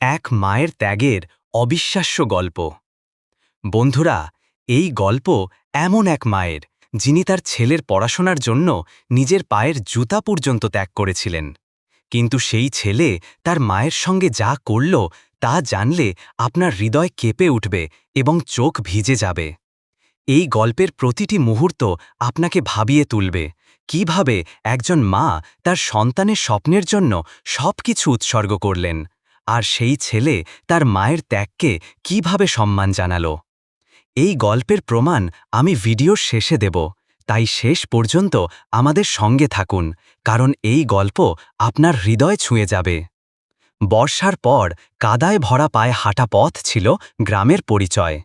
এক মায়ের ত্যাগের অবিশ্বাস্য গল্প। বন্ধুরা, এই গল্প এমন এক মায়ের, যিনি তার ছেলের পড়াশোনার জন্য নিজের পায়ের জুতা পর্যন্ত ত্যাগ করেছিলেন। কিন্তু সেই ছেলে তার মায়ের সঙ্গে যা করল, তা জানলে আপনার হৃদয় কেঁপে উঠবে এবং চোখ ভিজে যাবে। এই গল্পের প্রতিটি মুহূর্ত আপনাকে ভাবিয়ে তুলবে, কীভাবে একজন মা তার সন্তানের স্বপ্নের জন্য সবকিছু উৎসর্গ করলেন। আর সেই ছেলে তার মায়ের ত্যাগকে কীভাবে সম্মান জানাল? এই গল্পের প্রমাণ আমি ভিডিওর শেষে দেব। তাই শেষ পর্যন্ত আমাদের সঙ্গে থাকুন, কারণ এই গল্প আপনার হৃদয় ছুঁয়ে যাবে। বর্ষার পর কাদায় ভরা পায়ে হাঁটা পথ ছিল গ্রামের পরিচয়।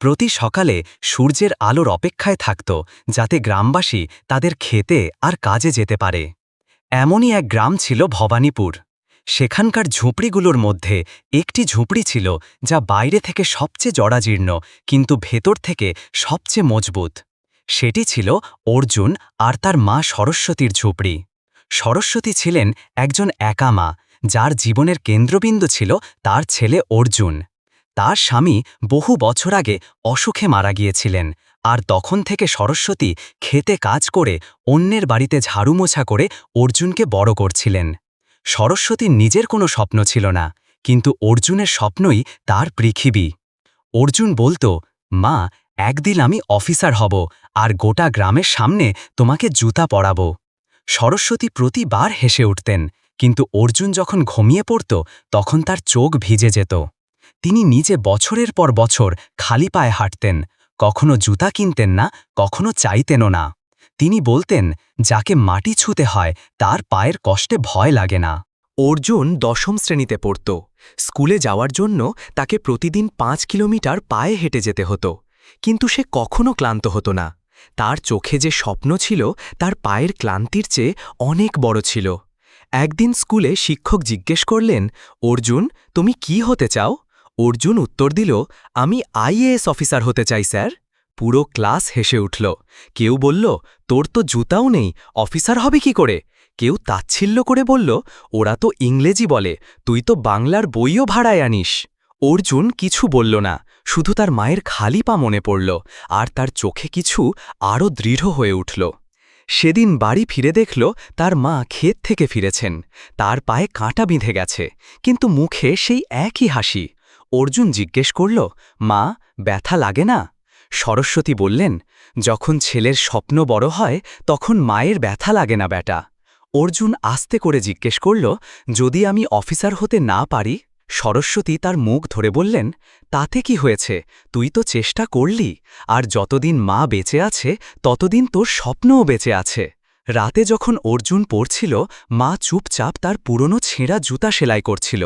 প্রতি সকালে সূর্যের আলোর অপেক্ষায় থাকত, যাতে গ্রামবাসী তাদের খেতে আর কাজে যেতে পারে। এমনই এক গ্রাম ছিল ভবানীপুর। সেখানকার ঝুপড়িগুলোর মধ্যে একটি ঝুপড়ি ছিল যা বাইরে থেকে সবচেয়ে জরাজীর্ণ, কিন্তু ভেতর থেকে সবচেয়ে মজবুত। সেটি ছিল অর্জুন আর তার মা সরস্বতীর ঝুপড়ি। সরস্বতী ছিলেন একজন একা মা, যার জীবনের কেন্দ্রবিন্দু ছিল তার ছেলে অর্জুন। তার স্বামী বহু বছর আগে অসুখে মারা গিয়েছিলেন আর তখন থেকে সরস্বতী খেতে কাজ করে অন্যের বাড়িতে ঝাড়ু মোছা করে অর্জুনকে বড় করছিলেন। সরস্বতীর নিজের কোনো স্বপ্ন ছিল না, কিন্তু অর্জুনের স্বপ্নই তার পৃথিবী। অর্জুন বলতো, মা, একদিন আমি অফিসার হব আর গোটা গ্রামের সামনে তোমাকে জুতা পরাব। সরস্বতী প্রতিবার হেসে উঠতেন, কিন্তু অর্জুন যখন ঘুমিয়ে পড়ত, তখন তার চোখ ভিজে যেত। তিনি নিজে বছরের পর বছর খালি পায়ে হাঁটতেন, কখনো জুতা কিনতেন না, কখনো চাইতেনও না। তিনি বলতেন, যাকে মাটি ছুতে হয়, তার পায়ের কষ্টে ভয় লাগে না। অর্জুন দশম শ্রেণীতে পড়ত। স্কুলে যাওয়ার জন্য তাকে প্রতিদিন পাঁচ কিলোমিটার পায়ে হেঁটে যেতে হতো। কিন্তু সে কখনো ক্লান্ত হতো না। তার চোখে যে স্বপ্ন ছিল, তার পায়ের ক্লান্তির চেয়ে অনেক বড় ছিল। একদিন স্কুলে শিক্ষক জিজ্ঞেস করলেন, অর্জুন, তুমি কি হতে চাও? অর্জুন উত্তর দিল, আমি আইএএস অফিসার হতে চাই, স্যার। পুরো ক্লাস হেসে উঠল। কেউ বলল, তোর তো জুতাও নেই, অফিসার হবে কি করে? কেউ তাচ্ছিল্য করে বলল, ওরা তো ইংরেজি বলে, তুই তো বাংলার বইও ভাড়ায় আনিস। অর্জুন কিছু বলল না, শুধু তার মায়ের খালি পা মনে পড়ল, আর তার চোখে কিছু আরও দৃঢ় হয়ে উঠল। সেদিন বাড়ি ফিরে দেখল, তার মা ক্ষেত থেকে ফিরেছেন, তার পায়ে কাঁটা বিঁধে গেছে, কিন্তু মুখে সেই একই হাসি। অর্জুন জিজ্ঞেস করল, মা, ব্যথা লাগে না? সরস্বতী বললেন, যখন ছেলের স্বপ্ন বড় হয়, তখন মায়ের ব্যথা লাগে না ব্যাটা। অর্জুন আস্তে করে জিজ্ঞেস করল, যদি আমি অফিসার হতে না পারি? সরস্বতী তার মুখ ধরে বললেন, তাতে কি হয়েছে? তুই তো চেষ্টা করলি, আর যতদিন মা বেঁচে আছে, ততদিন তোর স্বপ্নও বেঁচে আছে। রাতে যখন অর্জুন পড়ছিল, মা চুপচাপ তার পুরনো ছেঁড়া জুতা সেলাই করছিল।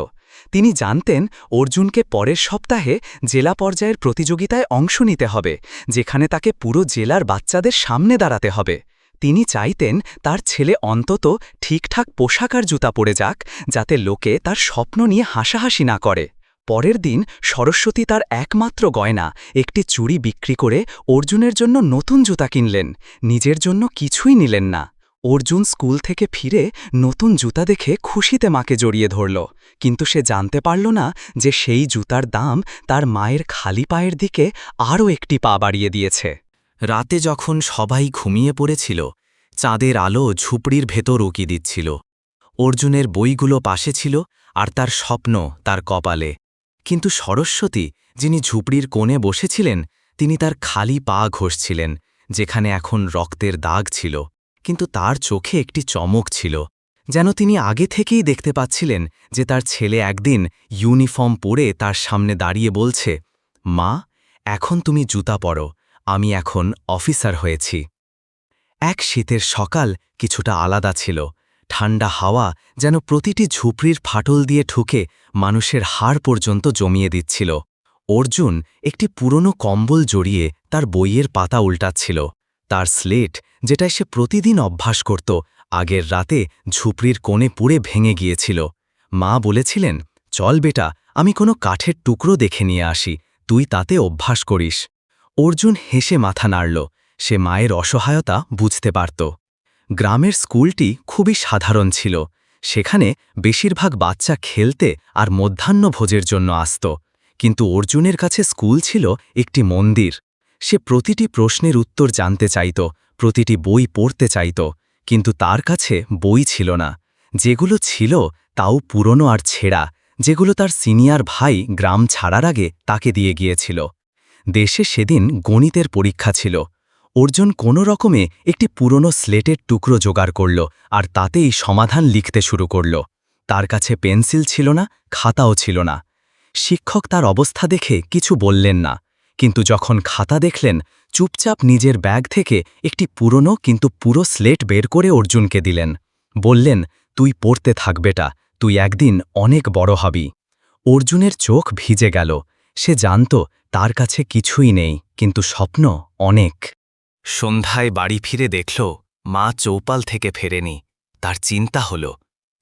তিনি জানতেন অর্জুনকে পরের সপ্তাহে জেলা পর্যায়ের প্রতিযোগিতায় অংশ নিতে হবে, যেখানে তাকে পুরো জেলার বাচ্চাদের সামনে দাঁড়াতে হবে। তিনি চাইতেন তার ছেলে অন্তত ঠিকঠাক পোশাক আর জুতা পরে যাক, যাতে লোকে তার স্বপ্ন নিয়ে হাসাহাসি না করে। পরের দিন সরস্বতী তার একমাত্র গয়না, একটি চুড়ি বিক্রি করে অর্জুনের জন্য নতুন জুতা কিনলেন, নিজের জন্য কিছুই নিলেন না। অর্জুন স্কুল থেকে ফিরে নতুন জুতা দেখে খুশিতে মাকে জড়িয়ে ধরল। কিন্তু সে জানতে পারল না যে সেই জুতার দাম তার মায়ের খালি পায়ের দিকে আরও একটি পা বাড়িয়ে দিয়েছে। রাতে যখন সবাই ঘুমিয়ে পড়েছিল, চাঁদের আলো ঝুপড়ির ভেতর উকি দিচ্ছিল। অর্জুনের বইগুলো পাশে ছিল আর তার স্বপ্ন তার কপালে। কিন্তু সরস্বতী, যিনি ঝুপড়ির কোণে বসেছিলেন, তিনি তার খালি পা ঘষছিলেন, যেখানে এখন রক্তের দাগ ছিল। কিন্তু তার চোখে একটি চমক ছিল, যেন তিনি আগে থেকেই দেখতে পাচ্ছিলেন যে তার ছেলে একদিন ইউনিফর্ম পরে তার সামনে দাঁড়িয়ে বলছে, মা, এখন তুমি জুতা পরো, আমি এখন অফিসার হয়েছি। এক শীতের সকাল কিছুটা আলাদা ছিল, ঠান্ডা হাওয়া যেন প্রতিটি ঝুপড়ির ফাটল দিয়ে ঠুকে মানুষের হাড় পর্যন্ত জমিয়ে দিচ্ছিল। অর্জুন একটি পুরনো কম্বল জড়িয়ে তার বইয়ের পাতা উল্টাচ্ছিল, তার স্লেট যেটায় সে প্রতিদিন অভ্যাস করত, আগের রাতে ঝুপড়ির কোণে পুড়ে ভেঙে গিয়েছিল। মা বলেছিলেন, চল বেটা, আমি কোনো কাঠের টুকরো দেখে নিয়ে আসি, তুই তাতে অভ্যাস করিস। অর্জুন হেসে মাথা নাড়ল। সে মায়ের অসহায়তা বুঝতে পারত। গ্রামের স্কুলটি খুবই সাধারণ ছিল। সেখানে বেশিরভাগ বাচ্চা খেলতে আর মধ্যাহ্নভোজের জন্য আসত। কিন্তু অর্জুনের কাছে স্কুল ছিল একটি মন্দির। সে প্রতিটি প্রশ্নের উত্তর জানতে চাইত প্রতিটি বই পড়তে চাইত, কিন্তু তার কাছে বই ছিল না। যেগুলো ছিল তাও পুরনো আর ছেঁড়া, যেগুলো তার সিনিয়র ভাই গ্রাম ছাড়ার আগে তাকে দিয়ে গিয়েছিল। দেশে সেদিন গণিতের পরীক্ষা ছিল। অর্জুন কোনো রকমে একটি পুরনো স্লেটের টুকরো জোগাড় করল আর তাতেই সমাধান লিখতে শুরু করল। তার কাছে পেন্সিল ছিল না, খাতাও ছিল না। শিক্ষক তার অবস্থা দেখে কিছু বললেন না, কিন্তু যখন খাতা দেখলেন চুপচাপ নিজের ব্যাগ থেকে একটি পুরনো কিন্তু পুরো স্লেট বের করে অর্জুনকে দিলেন। বললেন, তুই পড়তে থাকবেটা, তুই একদিন অনেক বড় হবি। অর্জুনের চোখ ভিজে গেল। সে জানত, তার কাছে কিছুই নেই, কিন্তু স্বপ্ন অনেক। সন্ধ্যায় বাড়ি ফিরে দেখল, মা চৌপাল থেকে ফেরেনি। তার চিন্তা হল,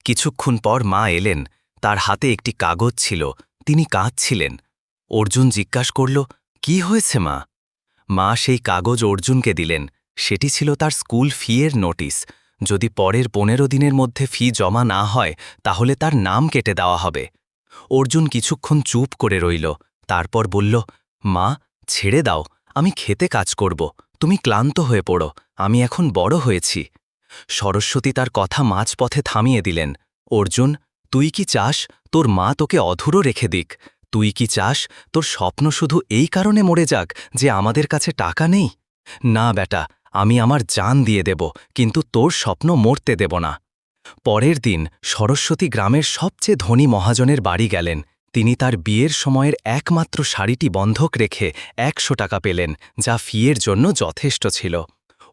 কিছুক্ষণ পর মা এলেন, তার হাতে একটি কাগজ ছিল, তিনি কাঁদছিলেন। অর্জুন জিজ্ঞাসা করল, কি হয়েছে মা? মা সেই কাগজ অর্জুনকে দিলেন। সেটি ছিল তার স্কুল ফিয়ের নোটিশ। যদি পরের পনেরো দিনের মধ্যে ফি জমা না হয়, তাহলে তার নাম কেটে দেওয়া হবে। অর্জুন কিছুক্ষণ চুপ করে রইল। তারপর বলল, মা, ছেড়ে দাও। আমি খেতে কাজ করব। তুমি ক্লান্ত হয়ে পড়ো। আমি এখন বড় হয়েছি। সরস্বতী তার কথা মাঝপথে থামিয়ে দিলেন। অর্জুন, তুই কি চাস? তোর মা তোকে অধুরো রেখে দিক। তুই কি চাস? তোর স্বপ্ন শুধু এই কারণে মরে যাক যে আমাদের কাছে টাকা নেই? না বেটা আমি আমার জান দিয়ে দেব, কিন্তু তোর স্বপ্ন মরতে দেব না। পরের দিন সরস্বতী গ্রামের সবচেয়ে ধনী মহাজনের বাড়ি গেলেন। তিনি তার বিয়ের সময়ের একমাত্র শাড়িটি বন্ধক রেখে একশো টাকা পেলেন, যা ফিয়ের জন্য যথেষ্ট ছিল।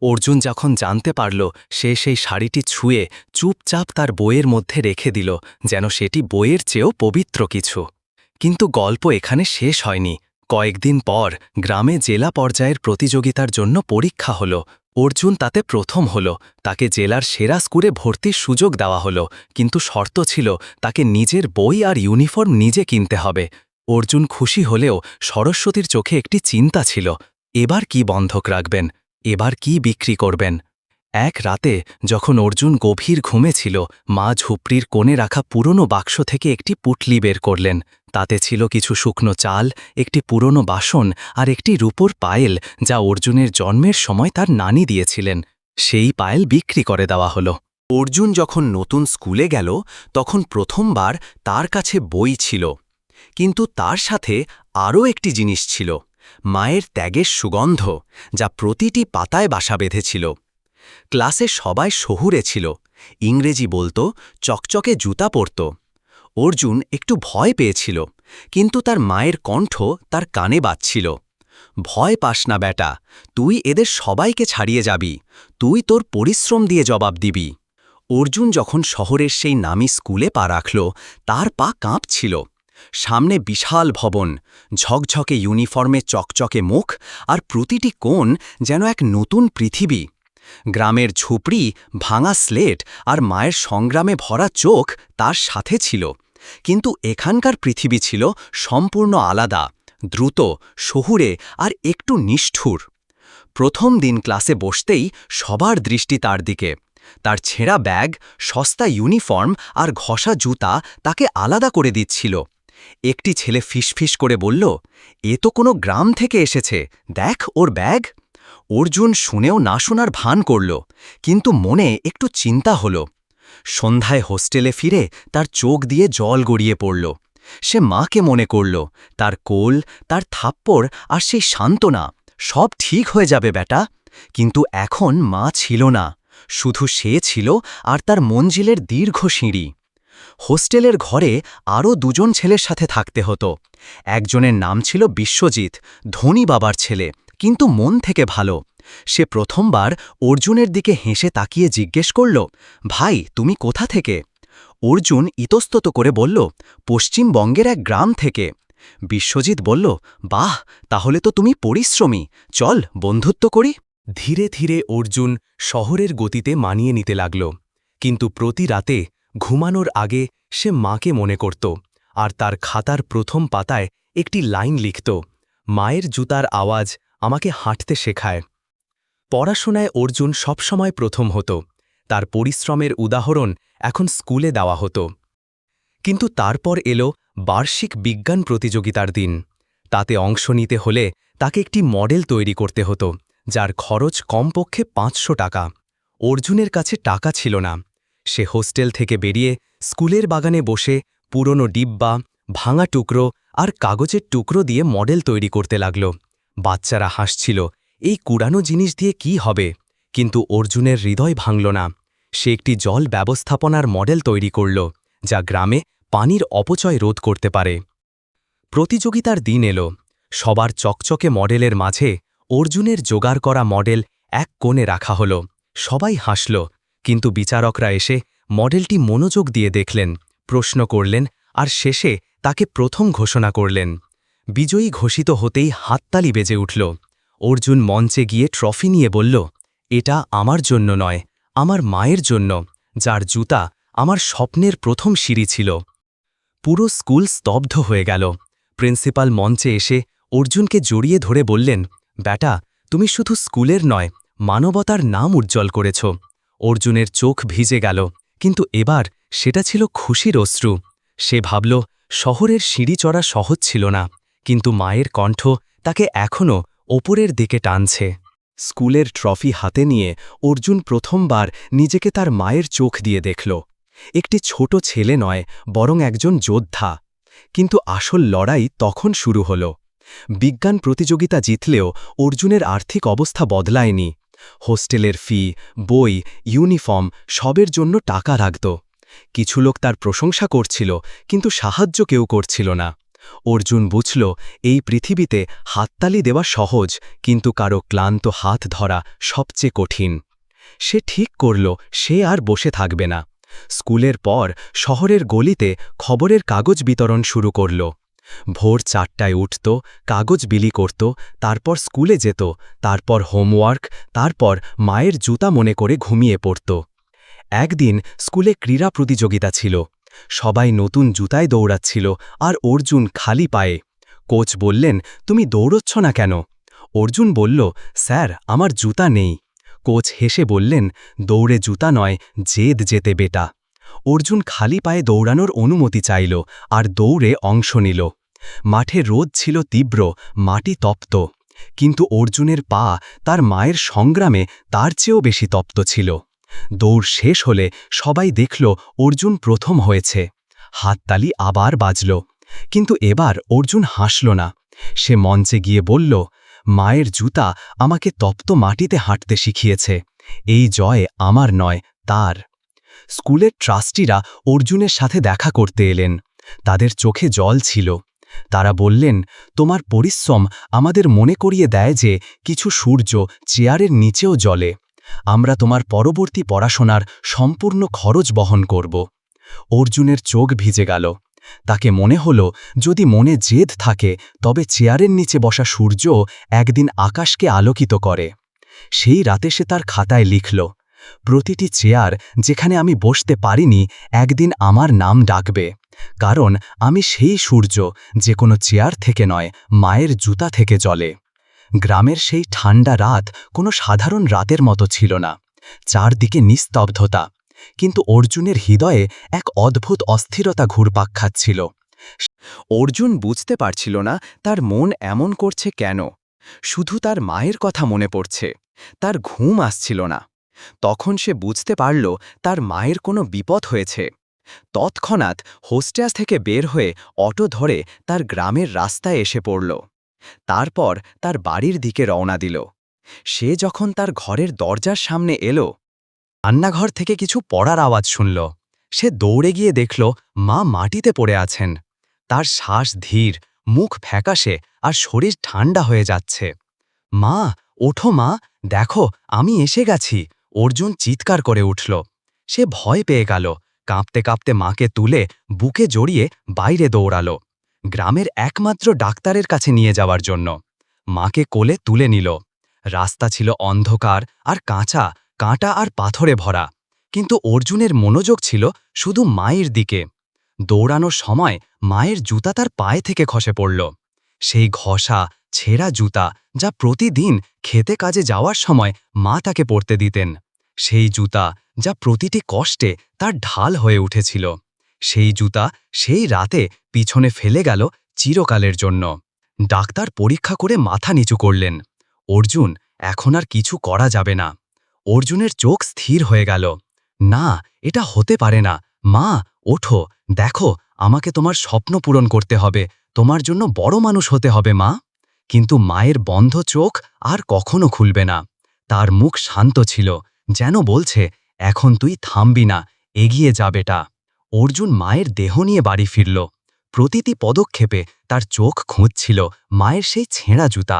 অর্জুন যখন জানতে পারল, সে সেই শাড়িটি ছুঁয়ে চুপচাপ তার বইয়ের মধ্যে রেখে দিল, যেন সেটি বইয়ের চেয়েও পবিত্র কিছু। কিন্তু গল্প এখানে শেষ হয়নি। কয়েকদিন পর গ্রামে জেলা পর্যায়ের প্রতিযোগিতার জন্য পরীক্ষা হল। অর্জুন তাতে প্রথম হল। তাকে জেলার সেরা স্কুলে ভর্তির সুযোগ দেওয়া হল। কিন্তু শর্ত ছিল, তাকে নিজের বই আর ইউনিফর্ম নিজে কিনতে হবে। অর্জুন খুশি হলেও সরস্বতীর চোখে একটি চিন্তা ছিল। এবার কি বন্ধক রাখবেন? এবার কি বিক্রি করবেন? এক রাতে যখন অর্জুন গভীর ঘুমে ছিল, মা ঝুপড়ির কোণে রাখা পুরনো বাক্স থেকে একটি পুটলি বের করলেন। তাতে ছিল কিছু শুকনো চাল, একটি পুরনো বাসন আর একটি রূপোর পায়েল যা অর্জুনের জন্মের সময় তার নানি দিয়েছিলেন। সেই পায়েল বিক্রি করে দেওয়া হল। অর্জুন যখন নতুন স্কুলে গেল, তখন প্রথমবার তার কাছে বই ছিল। কিন্তু তার সাথে আরও একটি জিনিস ছিল, মায়ের ত্যাগের সুগন্ধ, যা প্রতিটি পাতায় বাসা বেঁধেছিল। ক্লাসে সবাই শহুরে ছিল, ইংরেজি বলতো, চকচকে জুতা পরত। অর্জুন একটু ভয় পেয়েছিল, কিন্তু তার মায়ের কণ্ঠ তার কানে বাজছিল। ভয় পাস না বেটা তুই এদের সবাইকে ছাড়িয়ে যাবি, তুই তোর পরিশ্রম দিয়ে জবাব দিবি। অর্জুন যখন শহরের সেই নামি স্কুলে পা রাখল, তার পা কাঁপছিল। সামনে বিশাল ভবন, ঝকঝকে ইউনিফর্মে চকচকে মুখ আর প্রতিটি কোণ যেন এক নতুন পৃথিবী। গ্রামের ঝুপড়ি, ভাঙা স্লেট আর মায়ের সংগ্রামে ভরা চোখ তার সাথে ছিল। কিন্তু এখানকার পৃথিবী ছিল সম্পূর্ণ আলাদা, দ্রুত, শহুরে আর একটু নিষ্ঠুর। প্রথম দিন ক্লাসে বসতেই সবার দৃষ্টি তার দিকে। তার ছেঁড়া ব্যাগ, সস্তা ইউনিফর্ম আর ঘষা জুতা তাকে আলাদা করে দিচ্ছিল। একটি ছেলে ফিসফিস করে বলল, এ তো কোনো গ্রাম থেকে এসেছে, দেখ ওর ব্যাগ। অর্জুন শুনেও না শোনার ভান করল, কিন্তু মনে একটু চিন্তা হল। সন্ধ্যায় হোস্টেলে ফিরে তার চোখ দিয়ে জল গড়িয়ে পড়ল। সে মাকে মনে করল, তার কোল, তার থাপ্পড় আর সেই সান্ত্বনা সব ঠিক হয়ে যাবে বেটা কিন্তু এখন মা ছিল না, শুধু সে ছিল আর তার মঞ্জিলের দীর্ঘ সিঁড়ি। হোস্টেলের ঘরে আরও দুজন ছেলের সাথে থাকতে হতো। একজনের নাম ছিল বিশ্বজিৎ, ধনী বাবার ছেলে, কিন্তু মন থেকে ভালো। সে প্রথমবার অর্জুনের দিকে হেসে তাকিয়ে জিজ্ঞেস করল, ভাই, তুমি কোথা থেকে? অর্জুন ইতস্তত করে বলল, পশ্চিমবঙ্গের এক গ্রাম থেকে। বিশ্বজিৎ বলল, বাহ, তাহলে তো তুমি পরিশ্রমী। চল, বন্ধুত্ব করি। ধীরে ধীরে অর্জুন শহরের গতিতে মানিয়ে নিতে লাগল। কিন্তু প্রতি রাতে ঘুমানোর আগে সে মাকে মনে করত আর তার খাতার প্রথম পাতায় একটি লাইন লিখত, মায়ের জুতার আওয়াজ আমাকে হাঁটতে শেখায়। পড়াশোনায় অর্জুন সবসময় প্রথম হতো। তার পরিশ্রমের উদাহরণ এখন স্কুলে দেওয়া হতো। কিন্তু তারপর এলো বার্ষিক বিজ্ঞান প্রতিযোগিতার দিন। তাতে অংশ নিতে হলে তাকে একটি মডেল তৈরি করতে হতো, যার খরচ কমপক্ষে পাঁচশো টাকা। অর্জুনের কাছে টাকা ছিল না। সে হোস্টেল থেকে বেরিয়ে স্কুলের বাগানে বসে পুরনো ডিব্বা, ভাঙা টুকরো আর কাগজের টুকরো দিয়ে মডেল তৈরি করতে লাগল। বাচ্চারা হাসছিল এই কুড়ানো জিনিস দিয়ে কি হবে? কিন্তু অর্জুনের হৃদয় ভাঙল না। সে একটি জল ব্যবস্থাপনার মডেল তৈরি করল, যা গ্রামে পানির অপচয় রোধ করতে পারে। প্রতিযোগিতার দিন এলো। সবার চকচকে মডেলের মাঝে অর্জুনের জোগাড় করা মডেল এক কোণে রাখা হল। সবাই হাসল, কিন্তু বিচারকরা এসে মডেলটি মনোযোগ দিয়ে দেখলেন, প্রশ্ন করলেন, আর শেষে তাকে প্রথম ঘোষণা করলেন। বিজয়ী ঘোষিত হতেই হাততালি বেজে উঠল। অর্জুন মঞ্চে গিয়ে ট্রফি নিয়ে বলল, এটা আমার জন্য নয়, আমার মায়ের জন্য, যার জুতা আমার স্বপ্নের প্রথম সিঁড়ি ছিল। পুরো স্কুল স্তব্ধ হয়ে গেল। প্রিন্সিপাল মঞ্চে এসে অর্জুনকে জড়িয়ে ধরে বললেন, ব্যাটা, তুমি শুধু স্কুলের নয়, মানবতার নাম উজ্জ্বল করেছ। অর্জুনের চোখ ভিজে গেল, কিন্তু এবার সেটা ছিল খুশির অশ্রু। সে ভাবল, শহরের সিঁড়ি চড়া সহজ ছিল না, কিন্তু মায়ের কণ্ঠ তাকে এখনও ওপরের দিকে টানছে। স্কুলের ট্রফি হাতে নিয়ে অর্জুন প্রথমবার নিজেকে তার মায়ের চোখ দিয়ে দেখল। একটি ছোট ছেলে নয়, বরং একজন যোদ্ধা। কিন্তু আসল লড়াই তখন শুরু হল। বিজ্ঞান প্রতিযোগিতা জিতলেও অর্জুনের আর্থিক অবস্থা বদলায়নি। হোস্টেলের ফি, বই, ইউনিফর্ম সবের জন্য টাকা রাখত। কিছু লোক তার প্রশংসা করছিল, কিন্তু সাহায্য কেউ করছিল না। অর্জুন বুঝল, এই পৃথিবীতে হাততালি দেওয়া সহজ, কিন্তু কারও ক্লান্ত হাত ধরা সবচেয়ে কঠিন। সে ঠিক করল, সে আর বসে থাকবে না। স্কুলের পর শহরের গলিতে খবরের কাগজ বিতরণ শুরু করল। ভোর চারটায় উঠত, কাগজ বিলি করত, তারপর স্কুলে যেত, তারপর হোমওয়ার্ক, তারপর মায়ের জুতা মনে করে ঘুমিয়ে পড়ত। একদিন স্কুলে ক্রীড়া প্রতিযোগিতা ছিল। সবাই নতুন জুতায় দৌড়াচ্ছিল আর অর্জুন খালি পায়ে। কোচ বললেন, তুমি দৌড়চ্ছ না কেন? অর্জুন বলল, স্যার, আমার জুতা নেই। কোচ হেসে বললেন, দৌড়ে জুতা নয়, জেদ যেতে বেটা। অর্জুন খালি পায়ে দৌড়ানোর অনুমতি চাইল আর দৌড়ে অংশ নিল। মাঠে রোদ ছিল তীব্র, মাটি তপ্ত। কিন্তু অর্জুনের পা তার মায়ের সংগ্রামে তার চেয়েও বেশি তপ্ত ছিল। দৌড় শেষ হলে সবাই দেখল অর্জুন প্রথম হয়েছে। হাততালি আবার বাজল। কিন্তু এবার অর্জুন হাসল না। সে মঞ্চে গিয়ে বলল, মায়ের জুতা আমাকে তপ্ত মাটিতে হাঁটতে শিখিয়েছে। এই জয় আমার নয়, তার। স্কুলের ট্রাস্টিরা অর্জুনের সাথে দেখা করতে এলেন। তাদের চোখে জল ছিল। তারা বললেন, তোমার পরিশ্রম আমাদের মনে করিয়ে দেয় যে কিছু সূর্য চেয়ারের নিচেও জলে আমরা তোমার পরবর্তী পড়াশোনার সম্পূর্ণ খরচ বহন করব। অর্জুনের চোখ ভিজে গেল। তাকে মনে হল, যদি মনে জেদ থাকে, তবে চেয়ারের নিচে বসা সূর্য একদিন আকাশকে আলোকিত করে। সেই রাতে সে তার খাতায় লিখল, প্রতিটি চেয়ার যেখানে আমি বসতে পারিনি, একদিন আমার নাম ডাকবে। কারণ আমি সেই সূর্য, যে কোনো চেয়ার থেকে নয়, মায়ের জুতা থেকে চলে গ্রামের সেই ঠান্ডা রাত কোনো সাধারণ রাতের মতো ছিল না। চারদিকে নিস্তব্ধতা। কিন্তু অর্জুনের হৃদয়ে এক অদ্ভুত অস্থিরতা ঘুরপাক খাচ্ছিল। অর্জুন বুঝতে পারছিল না তার মন এমন করছে কেন। শুধু তার মায়ের কথা মনে পড়ছে। তার ঘুম আসছিল না। তখন সে বুঝতে পারল তার মায়ের কোনো বিপদ হয়েছে। তৎক্ষণাৎ হোস্টেস থেকে বের হয়ে অটো ধরে তার গ্রামের রাস্তায় এসে পড়ল। তারপর তার বাড়ির দিকে রওনা দিল। সে যখন তার ঘরের দরজার সামনে এলো, রান্নাঘর থেকে কিছু পড়ার আওয়াজ শুনল। সে দৌড়ে গিয়ে দেখল, মা মাটিতে পড়ে আছেন। তার শ্বাস ধীর, মুখ ফ্যাকাশে আর শরীর ঠান্ডা হয়ে যাচ্ছে। মা, ওঠো মা, দেখো, আমি এসে গেছি। অর্জুন চিৎকার করে উঠল। সে ভয় পেয়ে গেল। কাঁপতে কাঁপতে মাকে তুলে বুকে জড়িয়ে বাইরে দৌড়াল। গ্রামের একমাত্র ডাক্তারের কাছে নিয়ে যাওয়ার জন্য। মাকে কোলে তুলে নিল। রাস্তা ছিল অন্ধকার আর কাঁচা, কাঁটা আর পাথরে ভরা। কিন্তু অর্জুনের মনোযোগ ছিল শুধু মায়ের দিকে। দৌড়ানোর সময় মায়ের জুতা তার পায়ে থেকে খসে পড়ল। সেই ঘষা, ছেঁড়া জুতা যা প্রতিদিন খেতে কাজে যাওয়ার সময় মা তাকে পরতে দিতেন। সেই জুতা যা প্রতিটি কষ্টে তার ঢাল হয়ে উঠেছিল। সেই জুতা সেই রাতে পিছনে ফেলে গেল চিরকালের জন্য। ডাক্তার পরীক্ষা করে মাথা নিচু করলেন। অর্জুন, এখন আর কিছু করা যাবে না। অর্জুনের চোখ স্থির হয়ে গেল। না, এটা হতে পারে না। মা, ওঠো। দেখো, আমাকে তোমার স্বপ্ন পূরণ করতে হবে। তোমার জন্য বড় মানুষ হতে হবে, মা। কিন্তু মায়ের বন্ধ চোখ আর কখনো খুলবে না। তার মুখ শান্ত ছিল। যেন বলছে, এখন তুই থামবি না। এগিয়ে যা, বেটা। অর্জুন মায়ের দেহ নিয়ে বাড়ি ফিরল। প্রতিটি পদক্ষেপে তার চোখ খুঁজছিল মায়ের সেই ছেঁড়া জুতা।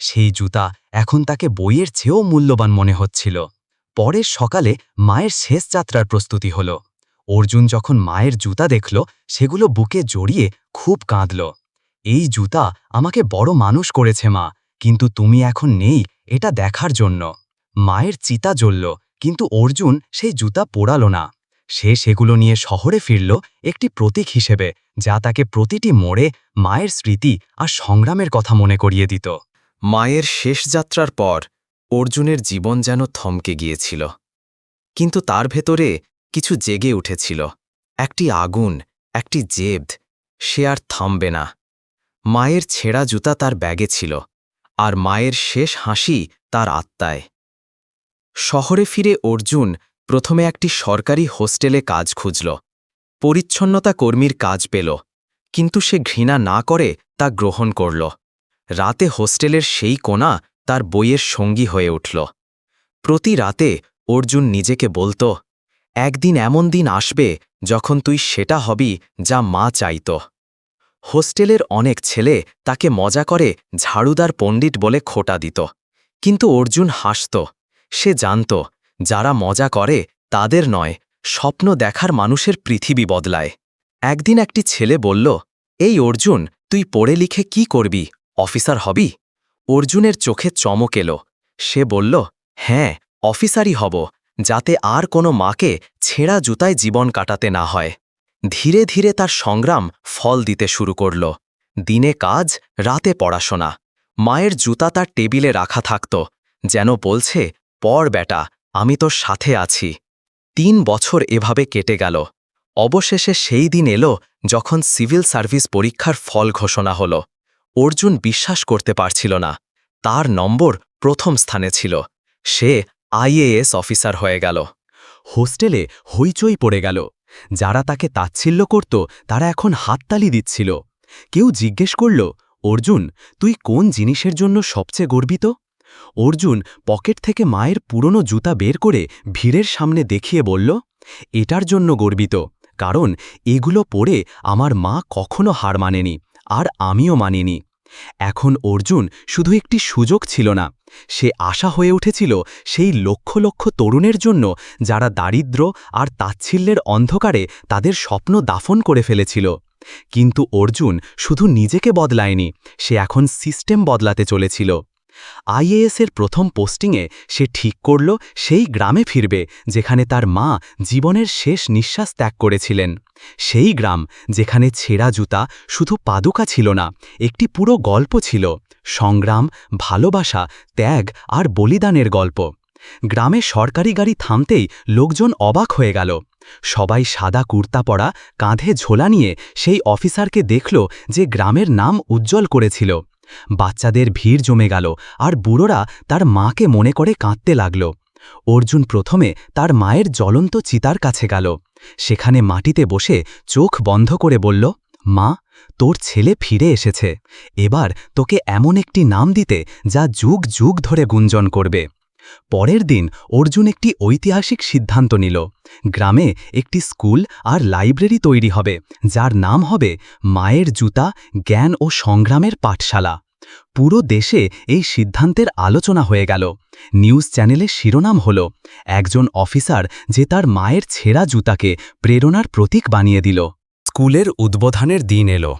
সেই জুতা এখন তাকে বইয়ের চেয়েও মূল্যবান মনে হচ্ছিল। পরের সকালে মায়ের শেষ যাত্রার প্রস্তুতি হল। অর্জুন যখন মায়ের জুতা দেখল, সেগুলো বুকে জড়িয়ে খুব কাঁদল। এই জুতা আমাকে বড় মানুষ করেছে মা, কিন্তু তুমি এখন নেই এটা দেখার জন্য। মায়ের চিতা জ্বলল, কিন্তু অর্জুন সেই জুতা পোড়াল না। সে সেগুলো নিয়ে শহরে ফিরল একটি প্রতীক হিসেবে, যা তাকে প্রতিটি মোড়ে মায়ের স্মৃতি আর সংগ্রামের কথা মনে করিয়ে দিত। মায়ের শেষ যাত্রার পর, অর্জুনের জীবন যেন থমকে গিয়েছিল। কিন্তু তার ভেতরে কিছু জেগে উঠেছিল। একটি আগুন, একটি জেদ, সে আর থামবে না। মায়ের ছেঁড়া জুতা তার ব্যাগে ছিল, আর মায়ের শেষ হাসি তার আত্মায়। শহরে ফিরে অর্জুন প্রথমে একটি সরকারি হোস্টেলে কাজ খুঁজল। পরিচ্ছন্নতা কর্মীর কাজ পেল। কিন্তু সে ঘৃণা না করে তা গ্রহণ করল। রাতে হোস্টেলের সেই কোণা তার বইয়ের সঙ্গী হয়ে উঠল। প্রতি রাতে অর্জুন নিজেকে বলত, একদিন এমন দিন আসবে যখন তুই সেটা হবি যা মা চাইত। হোস্টেলের অনেক ছেলে তাকে মজা করে ঝাড়ুদার পণ্ডিত বলে খোটা দিত। কিন্তু অর্জুন হাসত, সে জানত যারা মজা করে, তাদের নয়, স্বপ্ন দেখার মানুষের পৃথিবী বদলায়। একদিন একটি ছেলে বলল, এই অর্জুন, তুই পড়ে লিখে কি করবি? অফিসার হবি? অর্জুনের চোখে চমক এলো। সে বলল হ্যাঁ অফিসারই হব, যাতে আর কোনো মাকে ছেঁড়া জুতায় জীবন কাটাতে না হয়। ধীরে ধীরে তার সংগ্রাম ফল দিতে শুরু করল। দিনে কাজ, রাতে পড়াশোনা। মায়ের জুতা তার টেবিলে রাখা থাকত, যেন বলছে, পড় বেটা আমি তোর সাথে আছি। তিন বছর এভাবে কেটে গেল। অবশেষে সেই দিন এলো যখন সিভিল সার্ভিস পরীক্ষার ফল ঘোষণা হল। অর্জুন বিশ্বাস করতে পারছিল না। তার নম্বর প্রথম স্থানে ছিল। সে আইএএস অফিসার হয়ে গেল। হোস্টেলে হইচই পড়ে গেল। যারা তাকে তাচ্ছিল্য করত, তারা এখন হাততালি দিচ্ছিল। কেউ জিজ্ঞেস করল, অর্জুন, তুই কোন জিনিসের জন্য সবচেয়ে গর্বিত? অর্জুন পকেট থেকে মায়ের পুরনো জুতা বের করে ভিড়ের সামনে দেখিয়ে বলল, এটার জন্য গর্বিত, কারণ এগুলো পরে আমার মা কখনো হার মানেনি আর আমিও মানিনি। এখন অর্জুন শুধু একটি সুযোগ ছিল না, সে আশা হয়ে উঠেছিল সেই লক্ষ লক্ষ তরুণের জন্য যারা দারিদ্র আর তাচ্ছিল্যের অন্ধকারে তাদের স্বপ্ন দাফন করে ফেলেছিল। কিন্তু অর্জুন শুধু নিজেকে বদলায়নি, সে এখন সিস্টেম বদলাতে চলেছিল। আইএএসের প্রথম পোস্টিংয়ে সে ঠিক করল, সেই গ্রামে ফিরবে, যেখানে তার মা জীবনের শেষ নিঃশ্বাস ত্যাগ করেছিলেন। সেই গ্রাম, যেখানে ছেঁড়া জুতা শুধু পাদুকা ছিল না, একটি পুরো গল্প ছিল, সংগ্রাম, ভালোবাসা, ত্যাগ আর বলিদানের গল্প। গ্রামে সরকারি গাড়ি থামতেই লোকজন অবাক হয়ে গেল। সবাই সাদা কুর্তা পরা, কাঁধে ঝোলা নিয়ে সেই অফিসারকে দেখল যে গ্রামের নাম উজ্জ্বল করেছিল। বাচ্চাদের ভিড় জমে গেল আর বুড়োরা তার মাকে মনে করে কাঁদতে লাগল। অর্জুন প্রথমে তার মায়ের জ্বলন্ত চিতার কাছে গেল। সেখানে মাটিতে বসে চোখ বন্ধ করে বলল, মা, তোর ছেলে ফিরে এসেছে। এবার তোকে এমন একটি নাম দিতে যা যুগ যুগ ধরে গুঞ্জন করবে। পরের দিন অর্জুন একটি ঐতিহাসিক সিদ্ধান্ত নিল। গ্রামে একটি স্কুল আর লাইব্রেরি তৈরি হবে, যার নাম হবে মায়ের জুতা, জ্ঞান ও সংগ্রামের পাঠশালা। পুরো দেশে এই সিদ্ধান্তের আলোচনা হয়ে গেল। নিউজ চ্যানেলে শিরোনাম হল, একজন অফিসার যে তার মায়ের ছেঁড়া জুতাকে প্রেরণার প্রতীক বানিয়ে দিল। স্কুলের উদ্বোধনের দিন এলো।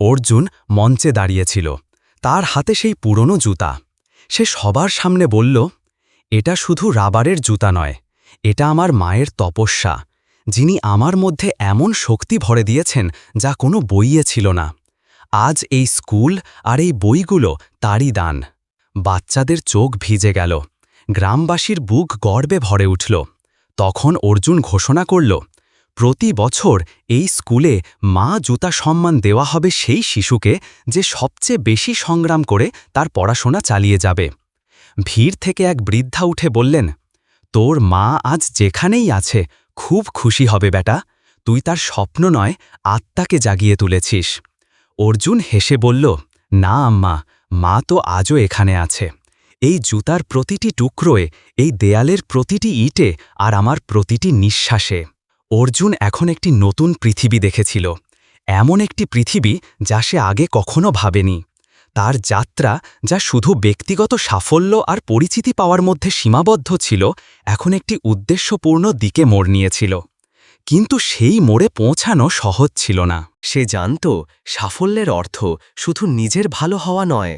অর্জুন মঞ্চে দাঁড়িয়েছিল। তার হাতে সেই পুরনো জুতা। সে সবার সামনে বলল এটা শুধু রাবারের জুতা নয়, এটা আমার মায়ের তপস্যা, যিনি আমার মধ্যে এমন শক্তি ভরে দিয়েছেন যা কোনো বইয়ে ছিল না। আজ এই স্কুল আর এই বইগুলো তারই দান। বাচ্চাদের চোখ ভিজে গেল, গ্রামবাসীর বুক গর্বে ভরে উঠল। তখন অর্জুন ঘোষণা করল, প্রতি বছর এই স্কুলে মা জুতা সম্মান দেওয়া হবে সেই শিশুকে যে সবচেয়ে বেশি সংগ্রাম করে তার পড়াশোনা চালিয়ে যাবে। ভিড় থেকে এক বৃদ্ধা উঠে বললেন, তোর মা আজ যেখানেই আছে, খুব খুশি হবে বেটা। তুই তার স্বপ্ন নয়, আত্মাকে জাগিয়ে তুলেছিস। অর্জুন হেসে বলল, না আম্মা, মা তো আজও এখানে আছে। এই জুতার প্রতিটি টুকরোয়, এই দেয়ালের প্রতিটি ইটে আর আমার প্রতিটি নিঃশ্বাসে। অর্জুন এখন একটি নতুন পৃথিবী দেখেছিল। এমন একটি পৃথিবী যা সে আগে কখনো ভাবেনি। তার যাত্রা, যা শুধু ব্যক্তিগত সাফল্য আর পরিচিতি পাওয়ার মধ্যে সীমাবদ্ধ ছিল, এখন একটি উদ্দেশ্যপূর্ণ দিকে মোড় নিয়েছিল। কিন্তু সেই মোড়ে পৌঁছানো সহজ ছিল না। সে জানত, সাফল্যের অর্থ শুধু নিজের ভালো হওয়া নয়।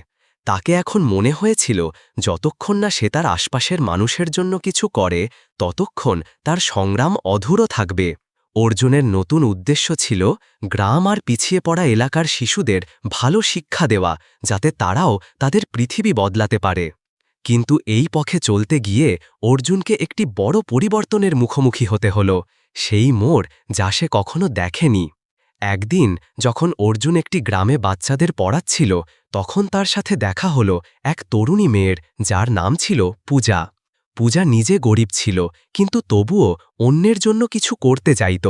তাকে এখন মনে হয়েছিল, যতক্ষণ না সে তার আশপাশের মানুষের জন্য কিছু করে, ততক্ষণ তার সংগ্রাম অধুরো থাকবে। অর্জুনের নতুন উদ্দেশ্য ছিল গ্রাম আর পিছিয়ে পড়া এলাকার শিশুদের ভালো শিক্ষা দেওয়া, যাতে তারাও তাদের পৃথিবী বদলাতে পারে। কিন্তু এই পথে চলতে গিয়ে অর্জুনকে একটি বড় পরিবর্তনের মুখোমুখি হতে হল, সেই মোড় যা সে কখনো দেখেনি। একদিন যখন অর্জুন একটি গ্রামে বাচ্চাদের পড়াচ্ছিল, তখন তার সাথে দেখা হল এক তরুণী মেয়ের, যার নাম ছিল পূজা। পূজা নিজে গরিব ছিল, কিন্তু তবুও অন্যের জন্য কিছু করতে চাইত।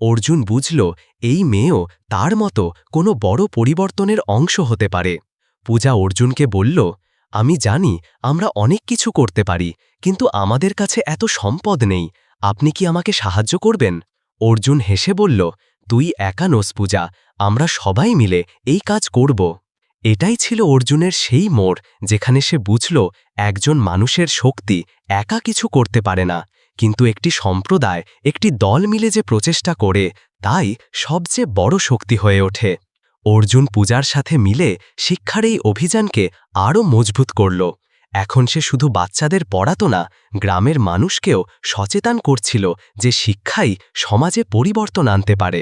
অর্জুন বুঝল, এই মেয়েও তার মতো কোনো বড় পরিবর্তনের অংশ হতে পারে। পূজা অর্জুনকে বলল, আমি জানি আমরা অনেক কিছু করতে পারি, কিন্তু আমাদের কাছে এত সম্পদ নেই, আপনি কি আমাকে সাহায্য করবেন? অর্জুন হেসে বলল, তুই একা নোস পূজা, আমরা সবাই মিলে এই কাজ করব। এটাই ছিল অর্জুনের সেই মোড় যেখানে সে বুঝল একজন মানুষের শক্তি একা কিছু করতে পারে না। কিন্তু একটি সম্প্রদায়, একটি দল মিলে যে প্রচেষ্টা করে, তাই সবচেয়ে বড় শক্তি হয়ে ওঠে। অর্জুন পূজার সাথে মিলে শিক্ষার এই অভিযানকে আরও মজবুত করল। এখন সে শুধু বাচ্চাদের পড়াতো না, গ্রামের মানুষকেও সচেতন করছিল যে শিক্ষাই সমাজে পরিবর্তন আনতে পারে।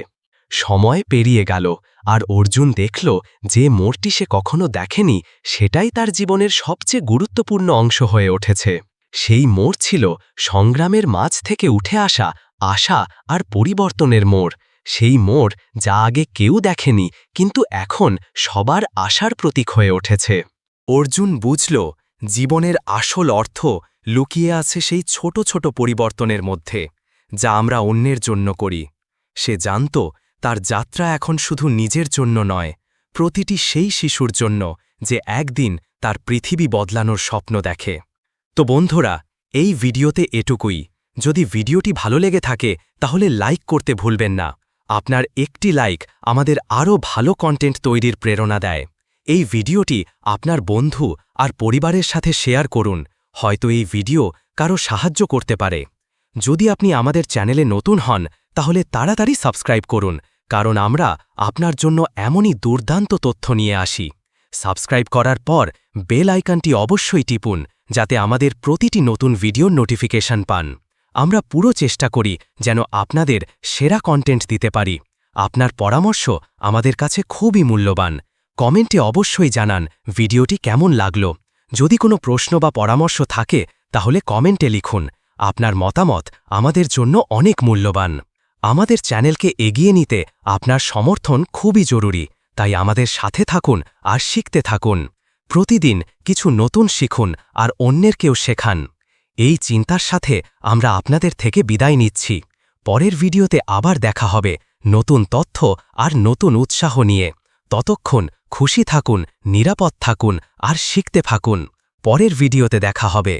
সময় পেরিয়ে গেল, আর অর্জুন দেখল যে মোড়টি সে কখনো দেখেনি, সেটাই তার জীবনের সবচেয়ে গুরুত্বপূর্ণ অংশ হয়ে উঠেছে। সেই মোড় ছিল সংগ্রামের মাঝ থেকে উঠে আসা আশা আর পরিবর্তনের মোড় সেই মোড় যা আগে কেউ দেখেনি, কিন্তু এখন সবার আশার প্রতীক হয়ে উঠেছে। অর্জুন বুঝল, জীবনের আসল অর্থ লুকিয়ে আছে সেই ছোট ছোট পরিবর্তনের মধ্যে, যা আমরা অন্যের জন্য করি। সে জানত তার যাত্রা এখন শুধু নিজের জন্য নয়, প্রতিটি সেই শিশুর জন্য যে একদিন তার পৃথিবী বদলানোর স্বপ্ন দেখে। তো বন্ধুরা, এই ভিডিওতে এটুকুই। যদি ভিডিওটি ভালো লেগে থাকে, তাহলে লাইক করতে ভুলবেন না। আপনার একটি লাইক আমাদের আরও ভালো কন্টেন্ট তৈরির প্রেরণা দেয়। এই ভিডিওটি আপনার বন্ধু আর পরিবারের সাথে শেয়ার করুন, হয়তো এই ভিডিও কারও সাহায্য করতে পারে। যদি আপনি আমাদের চ্যানেলে নতুন হন, তাহলে তাড়াতাড়ি সাবস্ক্রাইব করুন কারণ আমরা আপনার জন্য এমনই দুর্দান্ত তথ্য নিয়ে আসি। সাবস্ক্রাইব করার পর বেল আইকনটি অবশ্যই টিপুন, যাতে আমাদের প্রতিটি নতুন ভিডিওর নোটিফিকেশন পান। আমরা পুরো চেষ্টা করি যেন আপনাদের সেরা কন্টেন্ট দিতে পারি। আপনার পরামর্শ আমাদের কাছে খুবই মূল্যবান। কমেন্টে অবশ্যই জানান ভিডিওটি কেমন লাগল। যদি কোনো প্রশ্ন বা পরামর্শ থাকে, তাহলে কমেন্টে লিখুন। আপনার মতামত আমাদের জন্য অনেক মূল্যবান। আমাদের চ্যানেলকে এগিয়ে নিতে আপনার সমর্থন খুবই জরুরি, তাই আমাদের সাথে থাকুন আর শিখতে থাকুন। প্রতিদিন কিছু নতুন শিখুন আর অন্যেরকেও শেখান। এই চিন্তার সাথে আমরা আপনাদের থেকে বিদায় নিচ্ছি। পরের ভিডিওতে আবার দেখা হবে নতুন তথ্য আর নতুন উৎসাহ নিয়ে। ততক্ষণ খুশি থাকুন, নিরাপদ থাকুন আর শিখতে থাকুন। পরের ভিডিওতে দেখা হবে।